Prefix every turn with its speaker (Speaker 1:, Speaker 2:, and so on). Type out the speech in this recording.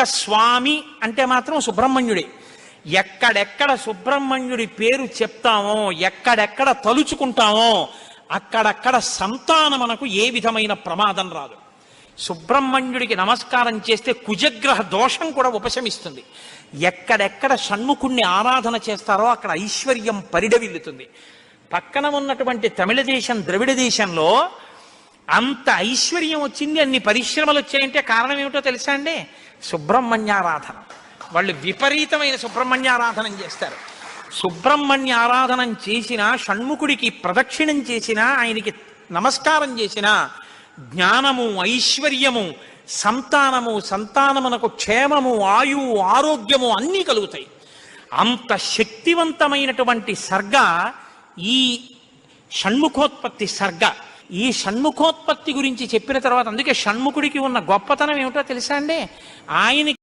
Speaker 1: ఒక్క స్వామి అంటే మాత్రం సుబ్రహ్మణ్యుడే. ఎక్కడెక్కడ సుబ్రహ్మణ్యుడి పేరు చెప్తామో ఎక్కడెక్కడ తలుచుకుంటామో అక్కడక్కడ సంతానమునకు ఏ విధమైన ప్రమాదం రాదు. సుబ్రహ్మణ్యుడికి నమస్కారం చేస్తే కుజగ్రహ దోషం కూడా ఉపశమిస్తుంది. ఎక్కడెక్కడ షణ్ముఖుణ్ణి ఆరాధన చేస్తారో అక్కడ ఐశ్వర్యం పరిడవిల్లుతుంది. పక్కన ఉన్నటువంటి తమిళ దేశం ద్రవిడ దేశంలో అంత ఐశ్వర్యం వచ్చింది అన్ని పరిశ్రమలు వచ్చాయంటే కారణం ఏమిటో తెలుసా అండి? సుబ్రహ్మణ్యారాధన వాళ్ళు విపరీతమైన సుబ్రహ్మణ్యారాధనం చేస్తారు. సుబ్రహ్మణ్య ఆరాధనం చేసిన షణ్ముఖుడికి ప్రదక్షిణం చేసిన ఆయనకి నమస్కారం చేసిన జ్ఞానము ఐశ్వర్యము సంతానము సంతానమునకు క్షేమము ఆయు ఆరోగ్యము అన్నీ కలుగుతాయి. అంత శక్తివంతమైనటువంటి సర్గ ఈ షణ్ముఖోత్పత్తి సర్గ. ఈ షణ్ముఖోత్పత్తి గురించి చెప్పిన తర్వాత అందుకే షణ్ముఖుడికి ఉన్న గొప్పతనం ఏమిటో తెలుసా అండి? ఆయనకి